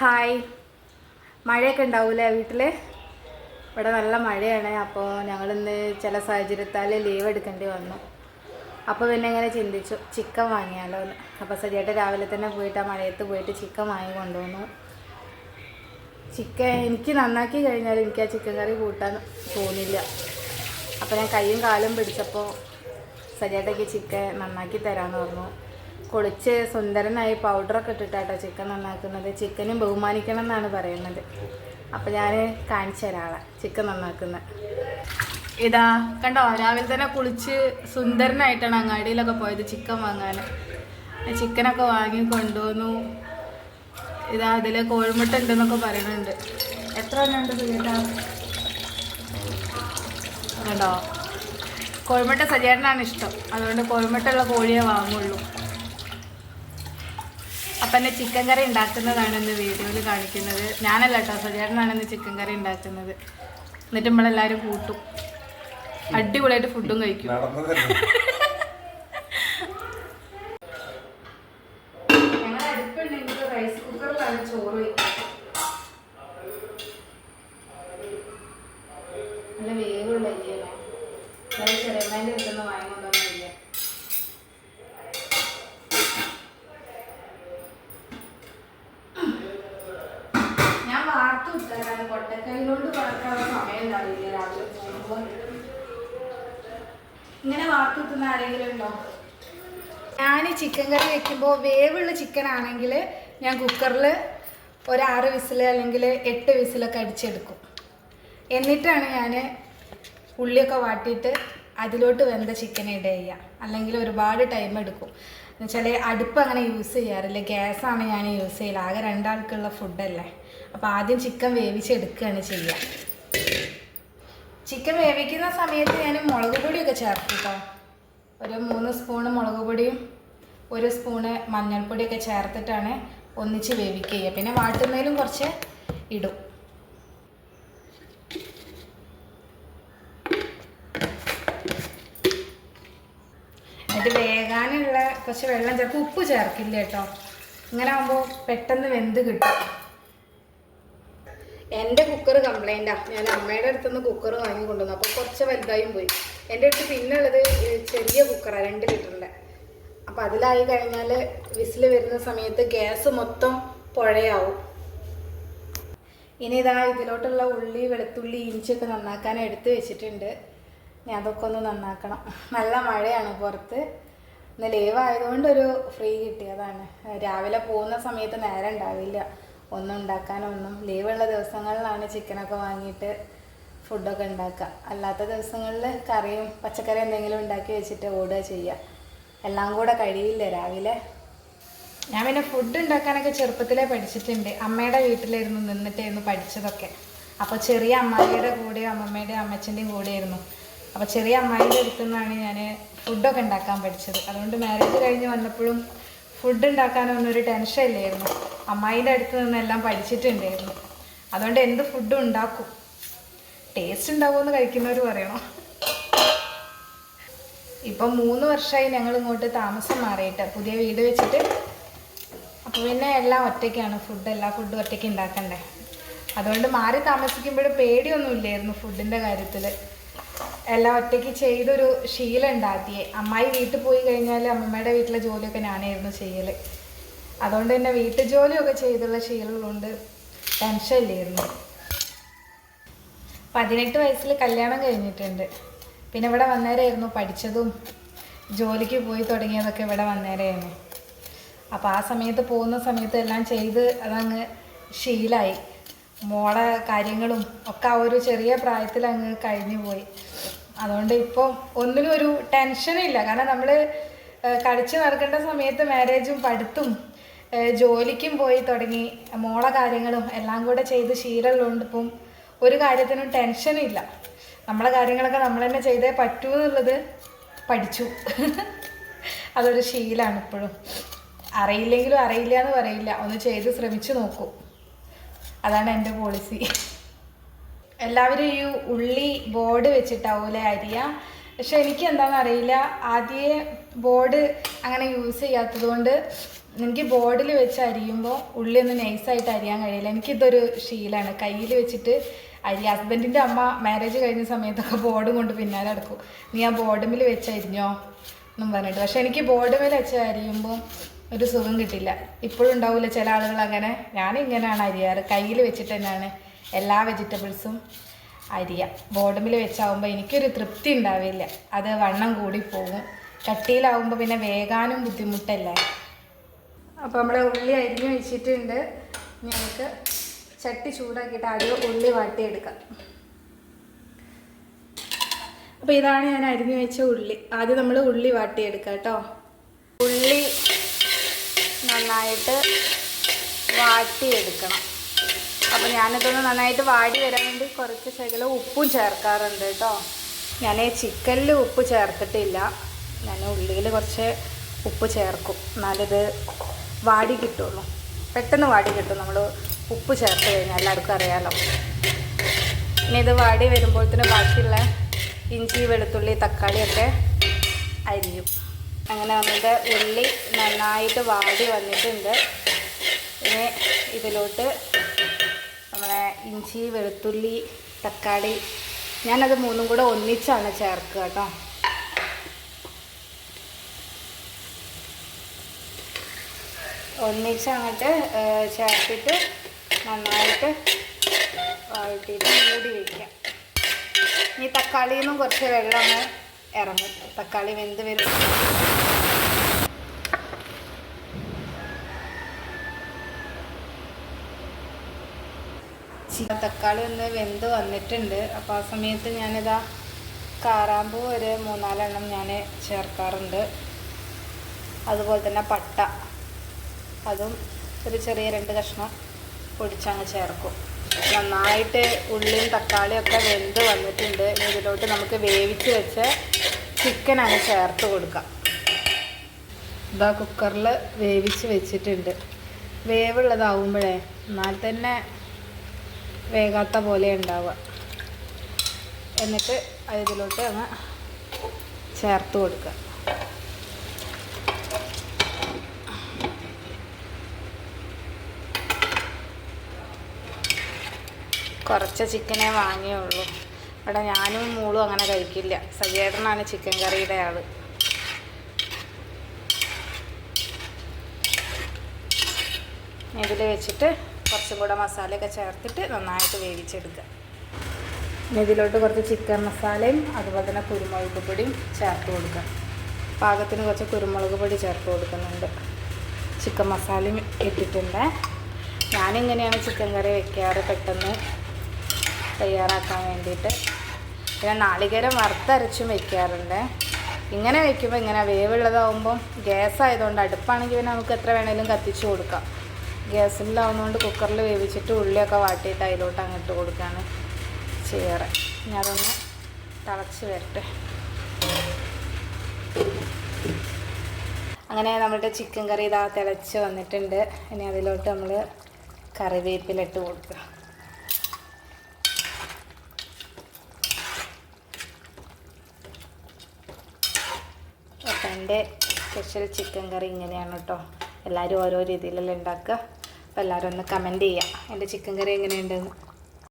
Hi. മഴയൊക്കെ ഉണ്ടാവൂലേ വീട്ടിൽ ഇവിടെ നല്ല മഴയാണ്. അപ്പോൾ ഞങ്ങളിന്ന് ചില സാഹചര്യത്താൽ ലീവ് എടുക്കേണ്ടി വന്നു. അപ്പോൾ പിന്നെ ഇങ്ങനെ ചിന്തിച്ചു ചിക്കൻ വാങ്ങിയാലോ എന്ന് അപ്പോൾ സരിയായിട്ട് രാവിലെ തന്നെ പോയിട്ട് ആ മഴയത്ത് പോയിട്ട് ചിക്കൻ വാങ്ങി കൊണ്ടുവന്നു. ചിക്കൻ എനിക്ക് നന്നാക്കി കഴിഞ്ഞാൽ എനിക്ക് ആ ചിക്കൻ കറി കൂട്ടാൻ തോന്നില്ല. അപ്പോൾ ഞാൻ കൈയും കാലും പിടിച്ചപ്പോൾ സരിയായിട്ടേക്ക് ചിക്കൻ നന്നാക്കി തരാമെന്ന് പറഞ്ഞു. കുളിച്ച് സുന്ദരനായി പൗഡറൊക്കെ ഇട്ടിട്ടാട്ടോ ചിക്കൻ നന്നാക്കുന്നത്. ചിക്കനും ബഹുമാനിക്കണം എന്നാണ് പറയുന്നത്. അപ്പോൾ ഞാൻ കാണിച്ചു തരാം ചിക്കൻ നന്നാക്കുന്ന ഇതാ കണ്ടോ? രാവിലെ തന്നെ കുളിച്ച് സുന്ദരനായിട്ടാണ് അങ്ങാടിയിലൊക്കെ പോയത് ചിക്കൻ വാങ്ങാൻ ചിക്കനൊക്കെ വാങ്ങി കൊണ്ടുവന്നു. ഇതാ അതിൽ കോഴിമുട്ട ഉണ്ടെന്നൊക്കെ പറയുന്നുണ്ട്. എത്ര കണ്ടോ? കോഴിമുട്ട സജേട്ടനാണ് ഇഷ്ടം. അതുകൊണ്ട് കോഴിമുട്ടയുള്ള കോഴിയെ വാങ്ങുള്ളൂ. അപ്പം എന്നെ ചിക്കൻ കറി ഉണ്ടാക്കുന്നതാണ് ഇന്ന് വീഡിയോയിൽ കാണിക്കുന്നത്. ഞാനല്ല കേട്ടോ സജേട്ടനാണ് ഇന്ന് ചിക്കൻ കറി ഉണ്ടാക്കുന്നത്. എന്നിട്ട് നമ്മളെല്ലാവരും കൂട്ടും. അടിപൊളിയായിട്ട് ഫുഡും കഴിക്കും. ഞങ്ങൾ അടുപ്പുണ്ടെങ്കിൽ റൈസ് കുക്കറിലാണ് ചോറ് വയ്ക്കുക നല്ല വേഗമുള്ള അരിയല്ലേ ചെറിയമ്മേന്റെ അടുത്തുനിന്ന് വാങ്ങിക്കൊണ്ടുവന്ന ആരെങ്കിലും ഞാൻ ചിക്കൻ കറി വെക്കുമ്പോൾ വേവുള്ള ചിക്കൻ ആണെങ്കിൽ ഞാൻ കുക്കറിൽ ഒരു വിസിൽ അല്ലെങ്കിൽ എട്ട് വിസിലൊക്കെ അടിച്ചെടുക്കും. എന്നിട്ടാണ് ഞാൻ ഉള്ളിയൊക്കെ വാട്ടിയിട്ട് അതിലോട്ട് വെന്ത ചിക്കൻ ഇട ചെയ്യുക. അല്ലെങ്കിൽ ഒരുപാട് ടൈം എടുക്കും. എന്നുവെച്ചാൽ അടുപ്പ് അങ്ങനെ യൂസ് ചെയ്യാറില്ല. ഗ്യാസാണ് ഞാൻ യൂസ് ചെയ്യൽ. ആകെ രണ്ടാൾക്കുള്ള ഫുഡല്ലേ അപ്പോൾ ആദ്യം ചിക്കൻ വേവിച്ചെടുക്കുകയാണ് ചെയ്യുക. ചിക്കൻ വേവിക്കുന്ന സമയത്ത് ഞാൻ മുളക് പൊടിയൊക്കെ ചേർക്കും കേട്ടോ ഒരു മൂന്ന് സ്പൂണ് മുളക് പൊടിയും ഒരു സ്പൂണ് മഞ്ഞൾപ്പൊടിയൊക്കെ ചേർത്തിട്ടാണ് ഒന്നിച്ച് വേവിക്കുക. പിന്നെ വാട്ടുന്നതിലും കുറച്ച് ഇടും. എന്നിട്ട് വേകാനുള്ള കുറച്ച് വെള്ളം ചേർക്കും. ഉപ്പ് ചേർക്കില്ല കേട്ടോ. ഇങ്ങനെ ആകുമ്പോൾ പെട്ടെന്ന് വെന്ത് കിട്ടും. എന്റെ കുക്കർ കംപ്ലൈന്റാണ് ഞാൻ അമ്മയുടെ അടുത്തുനിന്ന് കുക്കർ വാങ്ങി കൊണ്ടുവന്നു. അപ്പോൾ കുറച്ച് വലുതായും പോയി. എന്റെ അടുത്ത് പിന്നെ ഉള്ളത് ചെറിയ കുക്കറാണ് രണ്ട് ലിറ്ററിന്റെ. അപ്പോൾ അതിലായി കഴിഞ്ഞാൽ വിസിൽ വരുന്ന സമയത്ത് ഗ്യാസ് മൊത്തം പുഴയാവും. ഇനി ഇതാ ഇതിലോട്ടുള്ള ഉള്ളി വെളുത്തുള്ളി ഇഞ്ചിയൊക്കെ നന്നാക്കാൻ എടുത്ത് വെച്ചിട്ടുണ്ട്. ഞാൻ അതൊക്കെ ഒന്ന് നന്നാക്കണം. നല്ല മഴയാണ് പുറത്ത്. ഇന്ന് ലീവ് ആയതുകൊണ്ട് ഒരു ഫ്രീ കിട്ടിയതാണ്. രാവിലെ പോകുന്ന സമയത്ത് നേരം ഉണ്ടാവില്ല. ഒന്നും ഉണ്ടാക്കാനൊന്നും ലീവുള്ള ദിവസങ്ങളിലാണ് ചിക്കനൊക്കെ വാങ്ങിയിട്ട് ഫുഡൊക്കെ ഉണ്ടാക്കുക. അല്ലാത്ത ദിവസങ്ങളിൽ കറിയും പച്ചക്കറി എന്തെങ്കിലും ഉണ്ടാക്കി വെച്ചിട്ട് ഓടുക ചെയ്യുക. എല്ലാം കൂടെ കഴിയില്ല രാവിലെ? ഞാൻ പിന്നെ ഫുഡ് ഉണ്ടാക്കാനൊക്കെ ചെറുപ്പത്തിലേ പഠിച്ചിട്ടുണ്ട്. അമ്മയുടെ വീട്ടിലായിരുന്നു നിന്നിട്ടായിരുന്നു പഠിച്ചതൊക്കെ. അപ്പോൾ ചെറിയ അമ്മായിയുടെ കൂടെയും അമ്മമ്മയുടെയും അമ്മച്ചന്റെയും കൂടെയായിരുന്നു. അപ്പോൾ ചെറിയ അമ്മായിന്റെ അടുത്തു നിന്നാണ് ഞാൻ ഫുഡൊക്കെ ഉണ്ടാക്കാൻ പഠിച്ചത്. അതുകൊണ്ട് മാരേജ് കഴിഞ്ഞ് വന്നപ്പോഴും ഫുഡ് ഉണ്ടാക്കാനൊന്നും ഒരു ടെൻഷൻ ഇല്ലായിരുന്നു. അമ്മായിന്റെ അടുത്ത് നിന്നെല്ലാം പഠിച്ചിട്ടുണ്ടായിരുന്നു. അതുകൊണ്ട് എന്ത് ഫുഡും ഉണ്ടാക്കും? ടേസ്റ്റ് ഉണ്ടാവുമെന്ന് കഴിക്കുന്നവർ പറയണം? ഇപ്പം മൂന്ന് വർഷമായി ഞങ്ങൾ ഇങ്ങോട്ട് താമസം മാറിയിട്ട് പുതിയ വീട് വെച്ചിട്ട്. അപ്പോൾ പിന്നെ എല്ലാം ഒറ്റയ്ക്കാണ്. ഫുഡ് എല്ലാ ഫുഡും ഒറ്റയ്ക്ക് ഉണ്ടാക്കണ്ടേ? അതുകൊണ്ട് മാറി താമസിക്കുമ്പോൾ പേടിയൊന്നും ഇല്ലായിരുന്നു ഫുഡിന്റെ കാര്യത്തിൽ എല്ലാം ഒറ്റയ്ക്ക് ചെയ്തൊരു ശീലം ഉണ്ടാക്കിയേ. അമ്മായി വീട്ടിൽ പോയി കഴിഞ്ഞാൽ അമ്മമ്മയുടെ വീട്ടിലെ ജോലിയൊക്കെ ഞാനായിരുന്നു ചെയ്യൽ അതുകൊണ്ട് തന്നെ വീട്ടു ജോലിയൊക്കെ ചെയ്തുള്ള ടെൻഷൻ ഇല്ലായിരുന്നു. പതിനെട്ട് വയസ്സിൽ കല്യാണം കഴിഞ്ഞിട്ടുണ്ട്. പിന്നെ ഇവിടെ വന്നേരായിരുന്നു പഠിച്ചതും. ജോലിക്ക് പോയി തുടങ്ങിയതൊക്കെ ഇവിടെ വന്നേരായിരുന്നു. അപ്പോൾ ആ സമയത്ത് പോകുന്ന സമയത്ത് എല്ലാം ചെയ്ത് അതങ്ങ് ശീലായി. മോളെ കാര്യങ്ങളും ഒക്കെ ആ ഒരു ചെറിയ പ്രായത്തിൽ അങ്ങ് കഴിഞ്ഞു പോയി. അതുകൊണ്ട് ഇപ്പോൾ ഒന്നിനും ഒരു ടെൻഷനില്ല കാരണം നമ്മൾ കളിച്ച് നടക്കേണ്ട സമയത്ത് മാരേജും പഠിത്തും ജോലിക്കും പോയി തുടങ്ങി. മോളെ കാര്യങ്ങളും എല്ലാം കൂടെ ചെയ്ത് ശീലമുള്ളതുകൊണ്ട് ഇപ്പം ഒരു കാര്യത്തിനും ടെൻഷനില്ല നമ്മളെ കാര്യങ്ങളൊക്കെ നമ്മൾ തന്നെ ചെയ്തേ പറ്റൂ എന്നുള്ളത് പഠിച്ചു. അതൊരു ശീലമാണ് ഇപ്പോഴും. അറിയില്ലെങ്കിലും അറിയില്ല എന്ന് പറയില്ല. ഒന്ന് ചെയ്ത് ശ്രമിച്ചു നോക്കൂ. അതാണ് എന്റെ പോളിസി എല്ലാവരും ഈ ഉള്ളി ബോർഡ് വെച്ചിട്ടാവൂലേ അരിയ? പക്ഷെ എനിക്ക് എന്താണെന്ന് അറിയില്ല. ആദ്യമേ ബോർഡ് അങ്ങനെ യൂസ് ചെയ്യാത്തത് കൊണ്ട് എനിക്ക് ബോർഡിൽ വെച്ച് അരിയുമ്പോൾ ഉള്ളി ഒന്ന് നൈസായിട്ട് അരിയാൻ കഴിയില്ല. എനിക്കിതൊരു ശീലമാണ് കയ്യിൽ വെച്ചിട്ട് അരി ഹസ്ബൻഡിന്റെ അമ്മ മാരേജ് കഴിഞ്ഞ സമയത്തൊക്കെ ബോർഡും കൊണ്ട് പിന്നാലെ നടക്കും. നീ ആ ബോർഡുമിൽ വെച്ച് അരിഞ്ഞോ? എന്നും പറഞ്ഞിട്ട്. പക്ഷെ എനിക്ക് ബോർഡുമിൽ വെച്ച് അരിയുമ്പോൾ ഒരു സുഖം കിട്ടില്ല. ഇപ്പോഴും ഉണ്ടാവില്ല ചില ആളുകൾ അങ്ങനെ. ഞാൻ ഇങ്ങനെയാണ് അരിയാറ്. കയ്യിൽ വെച്ചിട്ട് തന്നെയാണ് എല്ലാ വെജിറ്റബിൾസും അരിയ. ബോർഡുമിൽ വെച്ചാവുമ്പോൾ എനിക്കൊരു തൃപ്തി ഉണ്ടാവില്ല. അത് വണ്ണം കൂടി പോകും. കട്ടിയിലാവുമ്പോൾ പിന്നെ വേകാനും ബുദ്ധിമുട്ടല്ലേ? അപ്പോൾ നമ്മൾ ഉള്ളി അരിഞ്ഞ് വെച്ചിട്ടുണ്ട്. ഞങ്ങൾക്ക് ചട്ടി ചൂടാക്കിയിട്ട് ആദ്യം ഉള്ളി വാട്ടിയെടുക്കാം. അപ്പോൾ ഇതാണ് ഞാൻ അരിഞ്ഞു വെച്ച ഉള്ളി. ആദ്യം നമ്മൾ ഉള്ളി വാട്ടിയെടുക്കാം കേട്ടോ. ഉള്ളി നന്നായിട്ട് വാട്ടിയെടുക്കണം. അപ്പോൾ ഞാനിതൊന്ന് നന്നായിട്ട് വാടി വരാൻ വേണ്ടി കുറച്ച് ശകലം ഉപ്പും ചേർക്കാറുണ്ട് കേട്ടോ. ഞാൻ ചിക്കനിൽ ഉപ്പ് ചേർത്തിട്ടില്ല. ഞാൻ ഉള്ളിയിൽ കുറച്ച് ഉപ്പ് ചേർക്കും. എന്നാലിത് വാടി കിട്ടുള്ളൂ. പെട്ടെന്ന് വാടി കിട്ടും. നമ്മൾ ഉപ്പ് ചേർത്ത് കഴിഞ്ഞാൽ എല്ലാവർക്കും അറിയാമല്ലോ ഇനി ഇത് വാടി വരുമ്പോഴത്തേന് ബാക്കിയുള്ള ഇഞ്ചി വെളുത്തുള്ളി തക്കാളിയൊക്കെ അരിയും. അങ്ങനെ നമ്മുടെ ഉള്ളി നന്നായിട്ട് വാടി വന്നിട്ടുണ്ട്. ഇനി ഇതിലോട്ട് നമ്മളെ ഇഞ്ചി വെളുത്തുള്ളി തക്കാളി ഞാനത് മൂന്നും കൂടെ ഒന്നിച്ചാണ് ചേർക്കുക കേട്ടോ. ഒന്നിച്ച് അങ്ങോട്ട് ചേർത്തിട്ട് നന്നായിട്ട് വഴട്ടിയിട്ട് മൂടി വയ്ക്കാം ഇനി തക്കാളിയിൽ നിന്നും കുറച്ച് വെള്ളം അങ്ങ് ഇറങ്ങും. തക്കാളി വെന്ത് വരും. തക്കാളി ഒന്ന് വെന്ത് വന്നിട്ടുണ്ട്. അപ്പോൾ ആ സമയത്ത് ഞാനിതാ കാറാമ്പൂ ഒരു മൂന്നാലെണ്ണം ഞാൻ ചേർക്കാറുണ്ട്. അതുപോലെ തന്നെ പട്ട. അതും ഒരു ചെറിയ രണ്ട് കഷ്ണം പൊടിച്ചങ്ങ് ചേർക്കും. നന്നായിട്ട് ഉള്ളിയും തക്കാളിയും ഒക്കെ വെന്ത് വന്നിട്ടുണ്ട്. ഇതിലോട്ട് നമുക്ക് വേവിച്ച് വെച്ച ചിക്കൻ അങ്ങ് ചേർത്ത് കൊടുക്കാം. ഇതാ കുക്കറിൽ വേവിച്ച് വെച്ചിട്ടുണ്ട്. വേവുള്ളതാവുമ്പോഴേ എന്നാൽ തന്നെ വേകാത്ത പോലെ ഉണ്ടാവുക. എന്നിട്ട് അതിലോട്ട് അങ്ങ് ചേർത്ത് കൊടുക്കുക. കുറച്ച് ചിക്കനേ വാങ്ങിയുള്ളൂ. ഇവിടെ ഞാനും മൂളും അങ്ങനെ കഴിക്കില്ല. സജേട്ടനാണ് ചിക്കൻ കറിയുടെ ആൾ. ഇതിൽ വെച്ചിട്ട് കുറച്ചും കൂടെ മസാലയൊക്കെ ചേർത്തിട്ട് നന്നായിട്ട് വേവിച്ചെടുക്കുക. ഇതിലോട്ട് കുറച്ച് ചിക്കൻ മസാലയും അതുപോലെ തന്നെ കുരുമുളക് പൊടിയും ചേർത്ത് കൊടുക്കുക. പാകത്തിന് കുറച്ച് കുരുമുളക് പൊടി ചേർത്ത് കൊടുക്കുന്നുണ്ട്. ചിക്കൻ മസാലയും ഇട്ടിട്ടുണ്ട്. ഞാനിങ്ങനെയാണ് ചിക്കൻ കറി വെക്കാറ് പെട്ടെന്ന്. തയ്യാറാക്കാൻ വേണ്ടിയിട്ട്. പിന്നെ നാളികേരം വറുത്തരച്ചും വെക്കാറുണ്ട്. ഇങ്ങനെ വെക്കുമ്പോൾ ഇങ്ങനെ വേവുള്ളതാവുമ്പം ഗ്യാസ് ആയതുകൊണ്ട് അടുപ്പാണെങ്കിൽ പിന്നെ നമുക്ക് എത്ര വേണേലും കത്തിച്ച് കൊടുക്കാം. ഗ്യാസിലാവുന്നതുകൊണ്ട് കുക്കറിൽ വേവിച്ചിട്ട് ഉള്ളിയൊക്കെ വാട്ടിയിട്ട് അതിലോട്ട് അങ്ങോട്ട് കൊടുക്കുകയാണ് ചെയ്യാറ്. ഇനി അതൊന്ന് തിളച്ച് വരട്ടെ. അങ്ങനെ നമ്മുടെ ചിക്കൻ കറി ഇതാ തിളച്ച് വന്നിട്ടുണ്ട്. ഇനി അതിലോട്ട് നമ്മൾ കറിവേപ്പിലിട്ട് കൊടുക്കുക. എന്റെ സ്പെഷ്യൽ ചിക്കൻ കറി ഇങ്ങനെയാണ് കേട്ടോ എല്ലാവരും ഓരോ രീതിയിലല്ലേ ഉണ്ടാക്കുക. അപ്പോൾ എല്ലാവരും ഒന്ന് കമന്റ് ചെയ്യുക. എന്റെ ചിക്കൻ കറി എങ്ങനെയുണ്ടെന്ന്.